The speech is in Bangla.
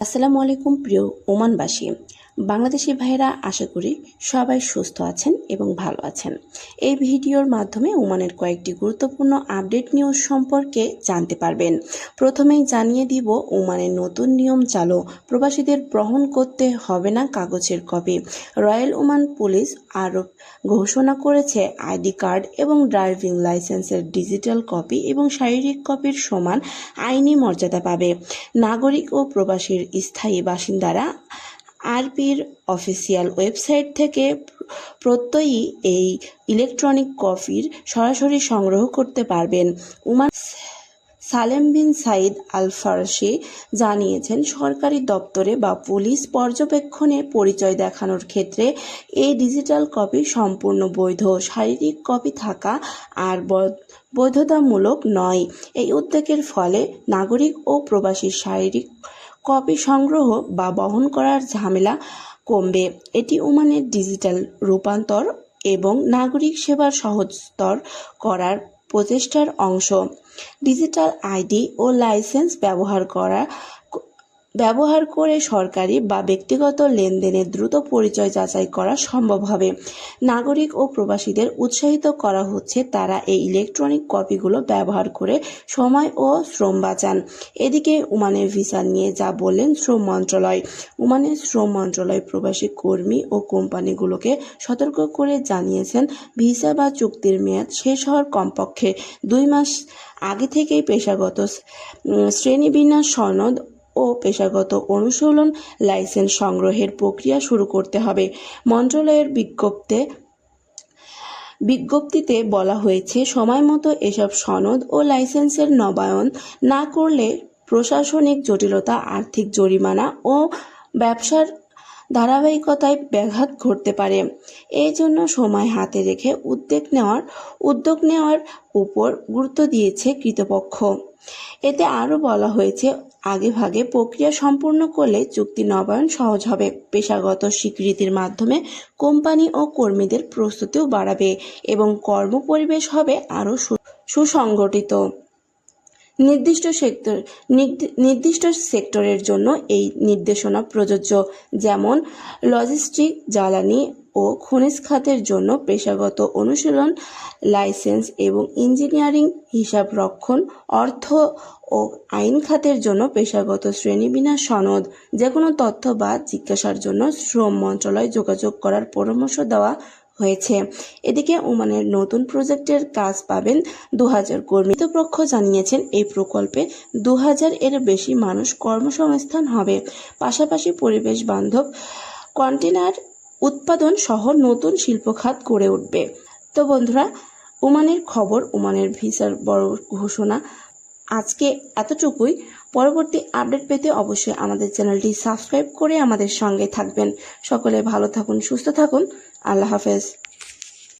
আসসালামু আলাইকুম প্রিয় ওমানবাসী। বাংলাদেশি ভাইয়েরা আশা করি সবাই সুস্থ আছেন এবং ভালো আছেন। এই ভিডিওর মাধ্যমে ওমানের কয়েকটি গুরুত্বপূর্ণ আপডেট নিউজ সম্পর্কে জানতে পারবেন। প্রথমেই জানিয়ে দিব ওমানের নতুন নিয়ম চালু, প্রবাসীদের গ্রহণ করতে হবে না কাগজের কপি। রয়্যাল ওমান পুলিশ আরও ঘোষণা করেছে, আইডি কার্ড এবং ড্রাইভিং লাইসেন্সের ডিজিটাল কপি এবং শারীরিক কপির সমান আইনি মর্যাদা পাবে। নাগরিক ও প্রবাসীর স্থায়ী বাসিন্দারা আরপির অফিসিয়াল ওয়েবসাইট থেকে প্রত্যয়ী এই ইলেকট্রনিক কপির সরাসরি সংগ্রহ করতে পারবেন। উমান সালেম বিন সাইদ আল ফারসি জানিয়েছেন, সরকারি দপ্তরে বা পুলিশ পর্যবেক্ষণে পরিচয় দেখানোর ক্ষেত্রে এই ডিজিটাল কপি সম্পূর্ণ বৈধ। শারীরিক কপি থাকা আর বৈধতামূলক নয়। এই উদ্যোগের ফলে নাগরিক ও প্রবাসীর শারীরিক কপি সংগ্রহ বা বহন করার ঝামেলা কমবে। এটি ওমানের ডিজিটাল রূপান্তর এবং নাগরিক সেবার সহজতর করার প্রচেষ্টার অংশ। ডিজিটাল আইডি ও লাইসেন্স ব্যবহার করা ব্যবহার করে সরকারি বা ব্যক্তিগত লেনদেনের দ্রুত পরিচয় যাচাই করা সম্ভব হবে। নাগরিক ও প্রবাসীদের উৎসাহিত করা হচ্ছে তারা এই ইলেকট্রনিক কপিগুলো ব্যবহার করে সময় ও শ্রম বাঁচান। এদিকে ওমানের ভিসা নিয়ে যা বললেন শ্রম মন্ত্রণালয়। ওমানের শ্রম মন্ত্রণালয় প্রবাসী কর্মী ও কোম্পানিগুলোকে সতর্ক করে জানিয়েছেন, ভিসা বা চুক্তির মেয়াদ শেষ হওয়ার কমপক্ষে দুই মাস আগে থেকেই পেশাগত শ্রেণীবিন্যাস সনদ ও পেশাগত অনুশীলন লাইসেন্স সংগ্রহের প্রক্রিয়া শুরু করতে হবে। মন্ত্রণালয়ের বিজ্ঞপ্তে বিজ্ঞপ্তিতে বলা হয়েছে, সময় মতো এসব সনদ ও লাইসেন্সের নবায়ন না করলে প্রশাসনিক জটিলতা, আর্থিক জরিমানা ও ব্যবসার ধারাবাহিকতায় ব্যাঘাত ঘটতে পারে। এই জন্য সময় হাতে রেখে উদ্যোগ নেওয়ার উদ্যোগ নেওয়ার উপর গুরুত্ব দিয়েছে কৃতপক্ষ। এতে আরও বলা হয়েছে, আগেভাগে প্রক্রিয়া সম্পূর্ণ করলে চুক্তি নবায়ন সহজ হবে। পেশাগত স্বীকৃতির মাধ্যমে কোম্পানি ও কর্মীদের প্রস্তুতিও বাড়াবে এবং কর্মপরিবেশ হবে আরও সুসংগঠিত। নির্দিষ্ট সেক্টর নির্দিষ্ট সেক্টরের জন্য এই নির্দেশনা প্রযোজ্য, যেমন লজিস্টিক, জ্বালানি ও খনিজ খাতের জন্য পেশাগত অনুশীলন, লাইসেন্স এবং ইঞ্জিনিয়ারিং হিসাব রক্ষণ, অর্থ ও আইন খাতের জন্য পেশাগত শ্রেণীবিন্যাস সনদ যে কোনো তথ্য বা জিজ্ঞাসার জন্য শ্রম মন্ত্রণালয় যোগাযোগ করার পরামর্শ দেওয়া হয়েছে। এদিকে ওমানের নতুন প্রজেক্টের কাজ পাবেন দু হাজার কর্মী। কর্তৃপক্ষ জানিয়েছেন, এই প্রকল্পে দু হাজার এর বেশি মানুষ কর্মসংস্থান হবে। পাশাপাশি পরিবেশ বান্ধব কন্টেনার উৎপাদন সহ নতুন শিল্প খাত গড়ে উঠবে। তো বন্ধুরা, ওমানের খবর, ওমানের ভিসার বড় ঘোষণা। আজকে এতটুকুই। পরবর্তী আপডেট পেতে অবশ্যই আমাদের চ্যানেলটি সাবস্ক্রাইব করে আমাদের সঙ্গে থাকবেন। সকলে ভালো থাকুন, সুস্থ থাকুন। a la Hafez.